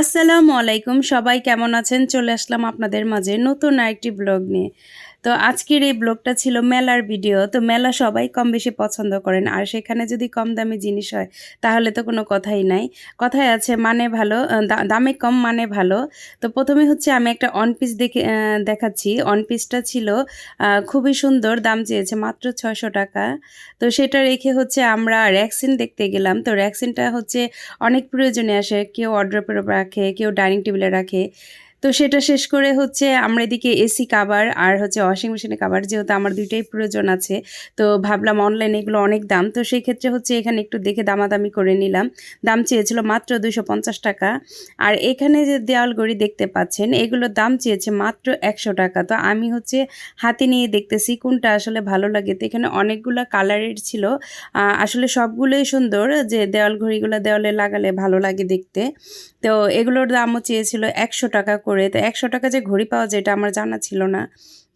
আসসালামু আলাইকুম। সবাই কেমন আছেন? চলে আসলাম আপনাদের মাঝে নতুন আরেকটি ব্লগ নিয়ে। তো আজকের এই ব্লগটা ছিল মেলার ভিডিও। তো মেলা সবাই কম বেশি পছন্দ করেন। আর সেখানে যদি কম দামি জিনিস হয়, তাহলে তো কোনো কথাই নাই। কথাই আছে মানে ভালো দামে কম মানে ভালো। তো প্রথমে হচ্ছে আমি একটা অন পিস দেখে দেখাচ্ছি। অন পিসটা ছিল খুবই সুন্দর, দাম চেয়েছে মাত্র ছয়শো টাকা। তো সেটা রেখে হচ্ছে আমরা র্যাক্সিন দেখতে গেলাম। তো র্যাক্সিনটা হচ্ছে অনেক প্রয়োজনে আসে, কেউ অর্ডার রাখে কেউ ডাইনিং টেবিলে রাখে তো সেটা শেষ করে হচ্ছে আমরা এদিকে এসি কাভার আর হচ্ছে ওয়াশিং মেশিনে কাভার যেহেতু আমার দুইটাই প্রয়োজন আছে, তো ভাবলাম অনলাইনে এগুলো অনেক দাম। তো সেই ক্ষেত্রে হচ্ছে এখানে একটু দেখে দামাদামি করে নিলাম। দাম চেয়েছিল মাত্র দুশো টাকা। আর এখানে যে দেওয়াল ঘড়ি দেখতে পাচ্ছেন, এগুলোর দাম চেয়েছে মাত্র একশো টাকা। তো আমি হচ্ছে হাতে নিয়ে দেখতেছি কোনটা আসলে ভালো লাগে। তো এখানে অনেকগুলো কালারের ছিল। আসলে সবগুলোই সুন্দর যে দেওয়াল ঘড়িগুলো দেওয়ালে লাগালে ভালো লাগে দেখতে। তো এগুলোর দামও চেয়েছিল একশো টাকা তো একশো টাকা যে ঘড়ি পাওয়া যায় এটা আমার জানা ছিল না।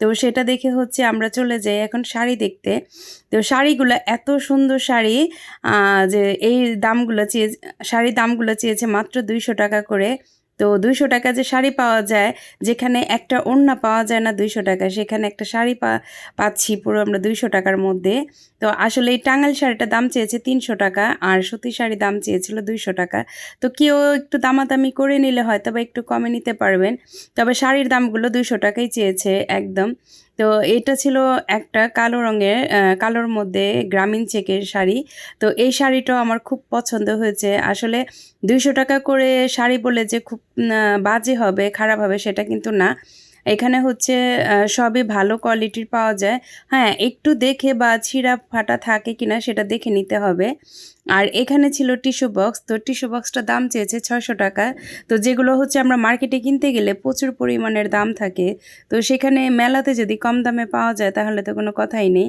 তো সেটা দেখে হচ্ছে আমরা চলে যাই এখন শাড়ি দেখতে। তো শাড়িগুলো এত সুন্দর শাড়ি যে এই দামগুলো চেয়ে, শাড়ির দামগুলো চেয়েছে মাত্র দুইশো টাকা করে। তো দুইশো টাকা যে শাড়ি পাওয়া যায়, যেখানে একটা ওড়না পাওয়া যায় না দুইশো টাকা সেখানে একটা শাড়ি পা, পাচ্ছি পুরো আমরা দুইশো টাকার মধ্যে। তো আসলে এই টাঙ্গাল শাড়িটা দাম চেয়েছে তিনশো টাকা, আর সুতি শাড়ি দাম চেয়েছিল দুইশো টাকা। তো কেউ একটু দামাদামি করে নিলে হয়তো বা একটু কমে নিতে পারবেন, তবে শাড়ির দামগুলো দুইশো টাকাই চেয়েছে একদম। তো এটা ছিল একটা কালো রঙের কালোর মধ্যে গ্রামীণ চেকের শাড়ি। তো এই শাড়িটাও আমার খুব পছন্দ হয়েছে। আসলে দুইশো টাকা করে শাড়ি বলে যে খুব বাজে হবে, খারাপ হবে সেটা কিন্তু না। এখানে হচ্ছে সবই ভালো কোয়ালিটির পাওয়া যায়। হ্যাঁ একটু দেখে বা ছিঁড়া ফাটা থাকে কিনা সেটা দেখে নিতে হবে। আর এখানে ছিল টিস্যু বক্স তো টিস্যু বক্সটার দাম চেয়েছে ছয়শো টাকা। তো যেগুলো হচ্ছে আমরা মার্কেটে কিনতে গেলে প্রচুর পরিমাণের দাম থাকে। তো সেখানে মেলাতে যদি কম দামে পাওয়া যায় তাহলে তো কোনো কথাই নেই।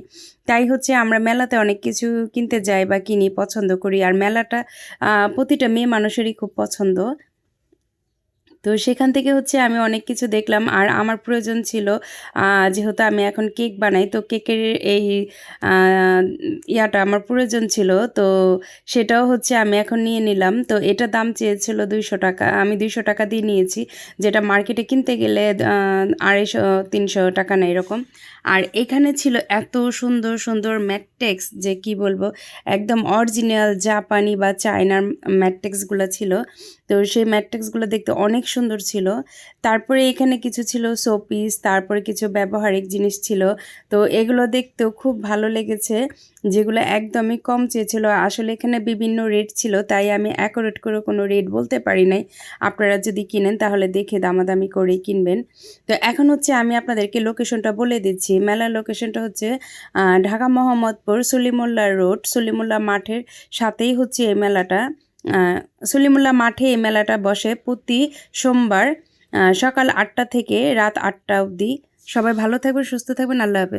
তাই হচ্ছে আমরা মেলাতে অনেক কিছু কিনতে যাই বা কিনি, পছন্দ করি। আর মেলাটা প্রতিটা মেয়ে মানুষেরই খুব পছন্দ। তো সেখান থেকে হচ্ছে আমি অনেক কিছু দেখলাম। আর আমার প্রয়োজন ছিল যেহেতু আমি এখন কেক বানাই, তো কেকের এই ইয়াটা আমার প্রয়োজন ছিল। তো সেটাও হচ্ছে আমি এখন নিয়ে নিলাম। তো এটা দাম চেয়েছিল দুইশো টাকা, আমি দুইশো টাকা দিয়ে নিয়েছি, যেটা মার্কেটে কিনতে গেলে আড়াইশো, তিনশো টাকা না এরকম। আর এখানে ছিল এত সুন্দর সুন্দর ম্যাটটেক্স যে কি বলব, একদম অরিজিনাল জাপানি বা চায়নার ম্যাটটেক্সগুলো ছিল। তো সেই ম্যাটটেক্সগুলো দেখতে অনেক সুন্দর ছিল। তারপরে এখানে কিছু ছিল শোপিস তারপরে কিছু ব্যবহারিক জিনিস ছিল। তো এগুলো দেখতেও খুব ভালো লেগেছে, যেগুলো একদমই কম চেয়েছিল। আসলে এখানে বিভিন্ন রেট ছিল, তাই আমি অ্যাকোরেট করে কোনো রেট বলতে পারি নাই। আপনারা যদি কিনেন, তাহলে দেখে দামাদামি করেই কিনবেন। তো এখন হচ্ছে আমি আপনাদেরকে লোকেশনটা বলে দিচ্ছি। মেলার লোকেশনটা হচ্ছে ঢাকা মোহাম্মদপুর সলিমুল্লাহ রোড সলিমুল্লাহ মাঠের সাথেই হচ্ছে এই মেলাটা। সলিমুল্লাহ মাঠে এই মেলাটা বসে। প্রতি সোমবার সকাল আটটা থেকে রাত আটটা অবধি। সবাই ভালো থাকবেন, সুস্থ থাকবেন। আল্লাহ হাফেজ।